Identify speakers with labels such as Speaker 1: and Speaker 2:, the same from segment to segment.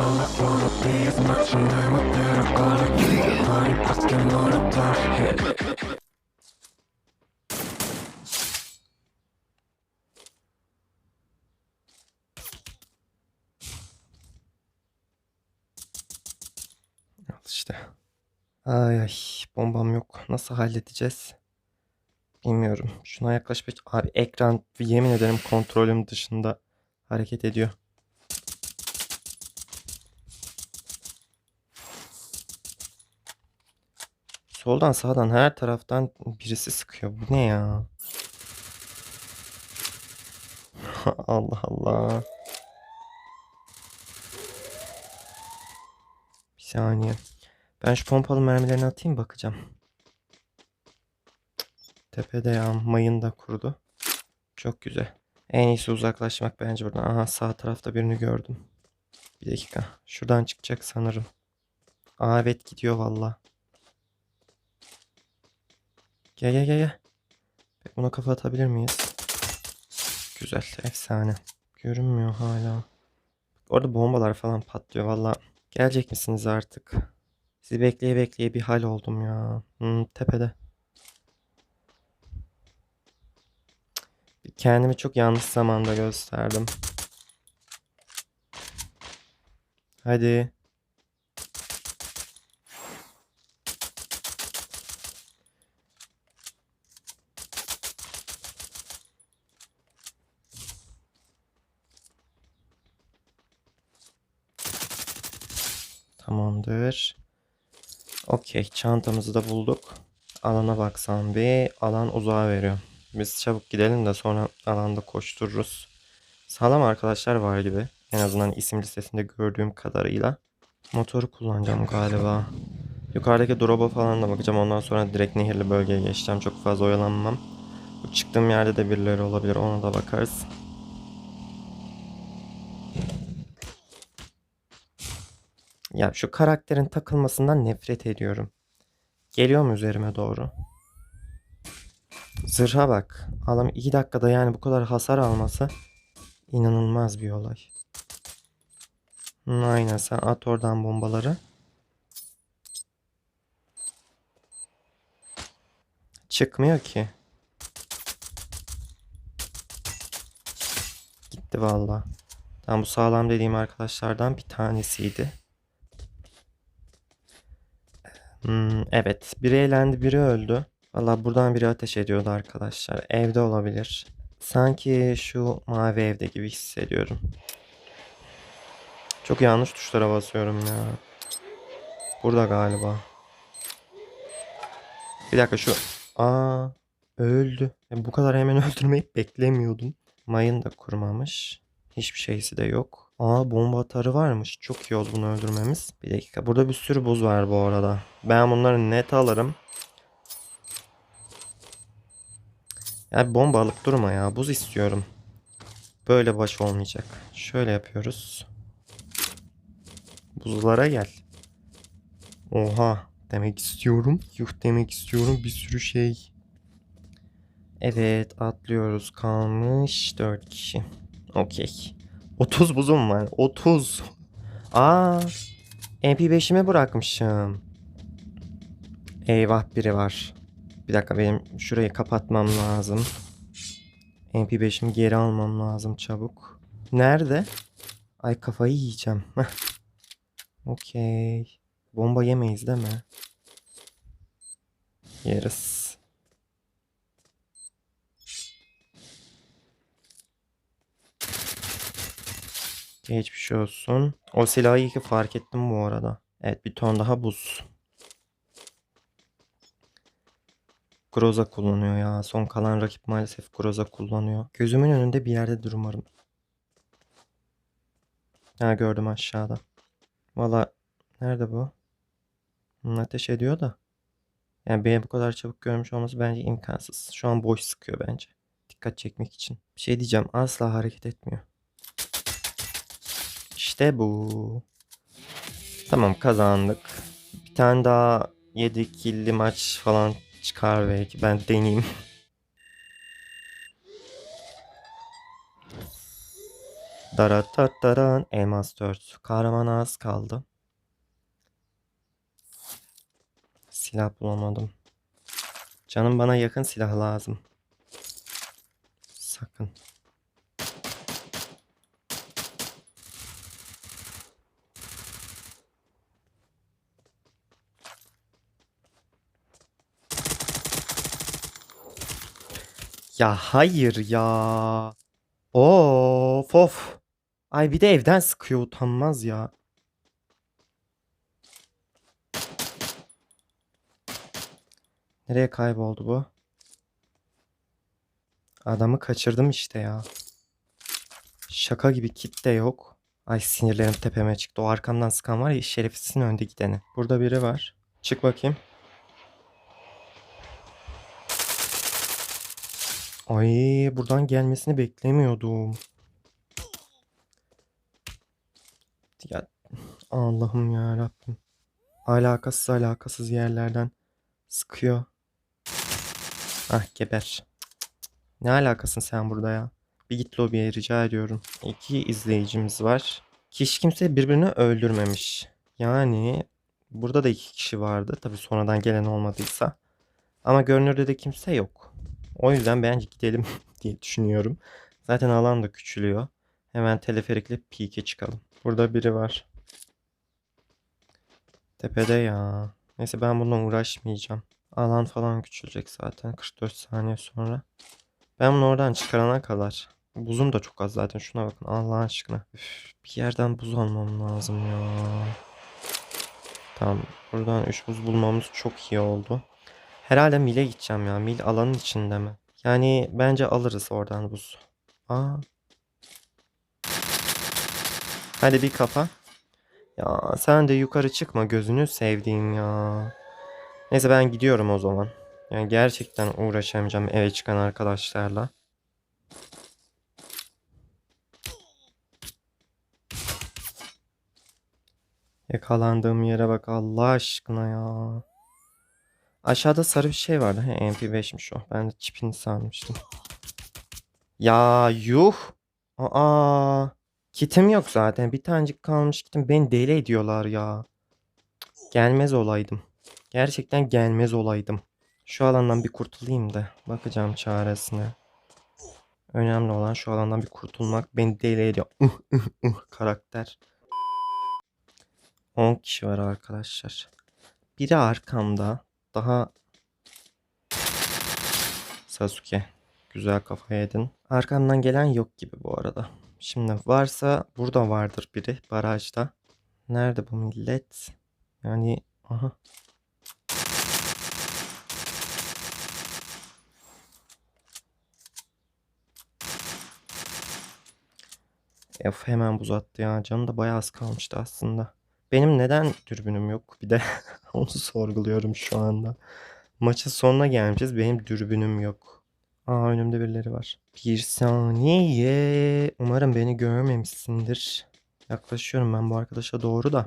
Speaker 1: Al işte. Ay ay bombam yok. Nasıl halledeceğiz? Bilmiyorum. Şuna yaklaşmak... Abi ekran yemin ederim kontrolüm dışında hareket ediyor. Soldan sağdan her taraftan birisi sıkıyor. Bu ne ya? Allah Allah. Bir saniye. Ben şu pompalı mermilerini atayım bakacağım. Tepede ya mayın da kurudu. Çok güzel. En iyisi uzaklaşmak bence buradan. Aha sağ tarafta birini gördüm. Bir dakika. Şuradan çıkacak sanırım. Aa evet gidiyor valla. Gel gel gel gel. Buna kafa atabilir miyiz? Güzel. Efsane. Görünmüyor hala. Orada bombalar falan patlıyor valla. Gelecek misiniz artık? Sizi bekleye bekleye bir hal oldum ya. Hmm, tepede. Kendimi çok yanlış zamanda gösterdim. Hadi. Tamamdır. Okey, çantamızı da bulduk. Alana baksam bir alan uzağa veriyor. Biz çabuk gidelim de sonra alanda koştururuz. Sağlam arkadaşlar var gibi. En azından isim listesinde gördüğüm kadarıyla. Motoru kullanacağım galiba. Yukarıdaki drop'a falan da bakacağım. Ondan sonra direkt nehirli bölgeye geçeceğim. Çok fazla oyalanmam. Bu çıktığım yerde de birileri olabilir. Ona da bakarız. Ya şu karakterin takılmasından nefret ediyorum. Geliyor mu üzerime doğru? Zırha bak. Adam 2 dakikada yani bu kadar hasar alması inanılmaz bir olay. Aynen sen at oradan bombaları. Çıkmıyor ki. Gitti valla. Tam bu sağlam dediğim arkadaşlardan bir tanesiydi. Hmm, evet. Biri elendi, biri öldü. Valla buradan biri ateş ediyordu arkadaşlar. Evde olabilir. Sanki şu mavi evde gibi hissediyorum. Çok yanlış tuşlara basıyorum ya. Burada galiba. Bir dakika şu. Aa öldü. Bu kadar hemen öldürmeyi beklemiyordum. Mayın da kurmamış. Hiçbir şeysi de yok. Aa bomba atarı varmış. Çok iyi oldu bunu öldürmemiz. Bir dakika. Burada bir sürü buz var bu arada. Ben bunları net alırım. Ya bomba alıp durma ya. Buz istiyorum. Böyle baş olmayacak. Şöyle yapıyoruz. Buzlara gel. Oha demek istiyorum. Yuh demek istiyorum. Bir sürü şey. Evet atlıyoruz. Kalmış 4 kişi. Okey. 30 buzum var. 30. Aa, MP5'imi bırakmışım. Eyvah biri var. Bir dakika benim şurayı kapatmam lazım. MP5'imi geri almam lazım çabuk. Nerede? Ay kafayı yiyeceğim. Okey. Bomba yemeyiz değil mi? Yeriz. Geçmiş olsun. O silahı iyi ki fark ettim bu arada. Evet bir ton daha buz. Groza kullanıyor ya. Son kalan rakip maalesef Groza kullanıyor. Gözümün önünde bir yerde umarım. Ha gördüm aşağıda. Valla nerede bu? Hı, ateş ediyor da. Yani beni bu kadar çabuk görmüş olması bence imkansız. Şu an boş sıkıyor bence. Dikkat çekmek için. Bir şey diyeceğim asla hareket etmiyor. İşte bu. Tamam kazandık. Bir tane daha 7 killi maç falan çıkar belki. Ben deneyeyim. Daratataran elmas 4. Kahraman az kaldı. Silah bulamadım. Canım bana yakın silah lazım. Sakın. Ya hayır ya. Of of. Ay bir de evden sıkıyor utanmaz ya. Nereye kayboldu bu? Adamı kaçırdım işte ya. Şaka gibi kit de yok. Ay sinirlerim tepeme çıktı. O arkamdan sıkan var ya şerefsizin önde gideni. Burada biri var. Çık bakayım. Ay buradan gelmesini beklemiyordum. Ya Allah'ım ya Rabbim. Alakasız alakasız yerlerden sıkıyor. Ah geber. Ne alakasın sen burada ya? Bir git lobiye rica ediyorum. İki izleyicimiz var. Hiç kimse birbirini öldürmemiş. Yani burada da iki kişi vardı. Tabii sonradan gelen olmadıysa. Ama görünürde de kimse yok. O yüzden bence gidelim diye düşünüyorum. Zaten alan da küçülüyor. Hemen teleferikle peak'e çıkalım. Burada biri var. Tepede ya. Neyse ben bununla uğraşmayacağım. Alan falan küçülecek zaten 44 saniye sonra. Ben bunu oradan çıkarana kadar. Buzum da çok az zaten. Şuna bakın Allah aşkına. Üf, bir yerden buz almam lazım ya. Tamam. Buradan 3 buz bulmamız çok iyi oldu. Herhalde Mil'e gideceğim ya. Mil alanın içinde mi? Yani bence alırız oradan buz. Aa. Hadi bir kafa. Ya sen de yukarı çıkma gözünü sevdiğim ya. Neyse ben gidiyorum o zaman. Yani gerçekten uğraşamayacağım eve çıkan arkadaşlarla. Yakalandığım yere bak Allah aşkına ya. Aşağıda sarı bir şey vardı. He, MP5'miş o. Ben de çipini sanmıştım. Ya yuh. Aa. Kitim yok zaten. Bir tanecik kalmış kitim. Beni deli ediyorlar ya. Gelmez olaydım. Gerçekten gelmez olaydım. Şu alandan bir kurtulayım da. Bakacağım çaresine. Önemli olan şu alandan bir kurtulmak. Beni deli ediyor. Uh, uh, uh, karakter. 10 kişi var arkadaşlar. Biri arkamda. Daha Sasuke. Güzel kafa yedin. Arkamdan gelen yok gibi bu arada. Şimdi varsa burada vardır biri barajda. Nerede bu millet? Yani aha. Of hemen buz attı ya. Canı da bayağı az kalmıştı aslında. Benim neden dürbünüm yok? Bir de onu sorguluyorum şu anda. Maçın sonuna gelmişiz. Benim dürbünüm yok. Aa önümde birileri var. Bir saniye. Umarım beni görmemişsindir. Yaklaşıyorum ben bu arkadaşa doğru da.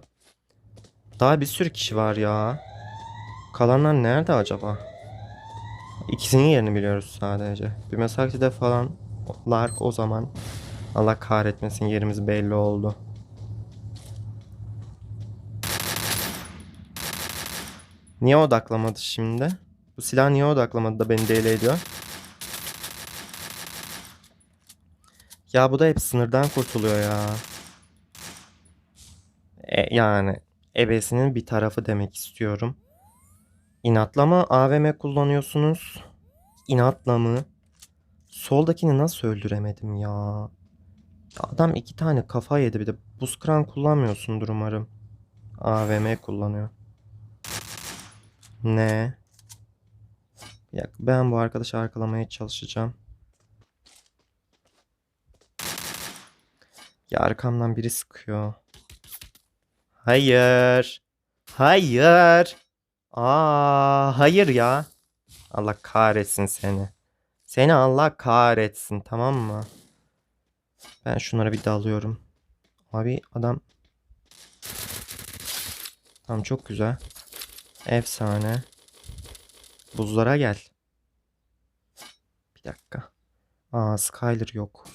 Speaker 1: Daha bir sürü kişi var ya. Kalanlar nerede acaba? İkisinin yerini biliyoruz sadece. Bir mesajda falan lar o zaman. Allah kahretmesin yerimiz belli oldu. Niye odaklamadı şimdi? Bu silah niye odaklamadı da beni deli ediyor? Ya bu da hep sınırdan kurtuluyor ya. E, yani ebesinin bir tarafı demek istiyorum. İnatla mı AVM kullanıyorsunuz? İnatla mı? Soldakini nasıl öldüremedim ya? Adam iki tane kafa yedi bir de. Buz kıran kullanmıyorsundur umarım. AVM kullanıyor. Ne? Ya ben bu arkadaşı arkalamaya çalışacağım. Ya arkamdan biri sıkıyor. Hayır. Hayır. Aa, hayır ya. Allah kahretsin seni. Seni Allah kahretsin tamam mı? Ben şunlara bir dalıyorum. Abi adam. Tamam çok güzel. Efsane. Buzlara gel. Bir dakika. Aa Skyler yok.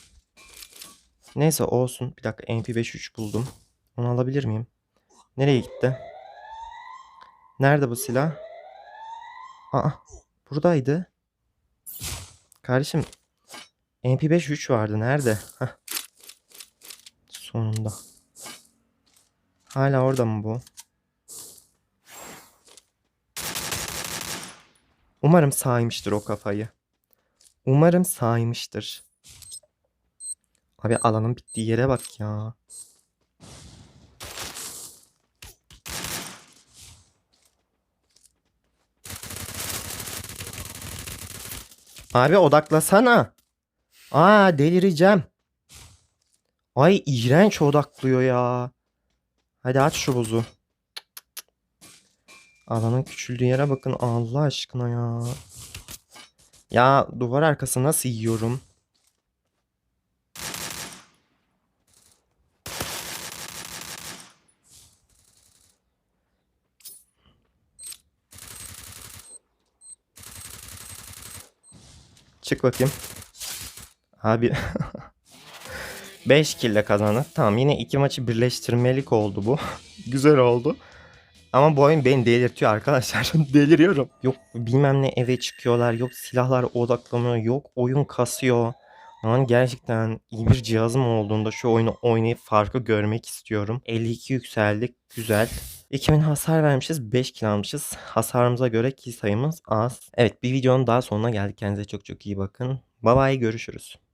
Speaker 1: Neyse olsun. Bir dakika MP53 buldum. Onu alabilir miyim? Nereye gitti? Nerede bu silah? Aa buradaydı. Kardeşim MP53 vardı. Nerede? Hah. Sonunda. Hala orada mı bu? Umarım saymıştır o kafayı. Umarım saymıştır. Abi alanın bittiği yere bak ya. Abi odaklasana. Aa delireceğim. Ay iğrenç odaklıyor ya. Hadi aç şu buzu. Alanın küçüldüğü yere bakın Allah aşkına ya. Ya duvar arkası nasıl yiyorum? Çık bakayım. Abi 5 kille kazandık. Tamam yine iki maçı birleştirmelik oldu bu. Güzel oldu. Ama bu oyun beni delirtiyor arkadaşlar. Deliriyorum. Yok bilmem ne eve çıkıyorlar. Yok silahlar odaklanıyor. Yok oyun kasıyor. Yani gerçekten iyi bir cihazım olduğunda şu oyunu oynayıp farkı görmek istiyorum. 52 yükseldik. Güzel. 2000 hasar vermişiz. 5 kill almışız. Hasarımıza göre kill sayımız az. Evet bir videonun daha sonuna geldik. Kendinize çok çok iyi bakın. Bye bye görüşürüz.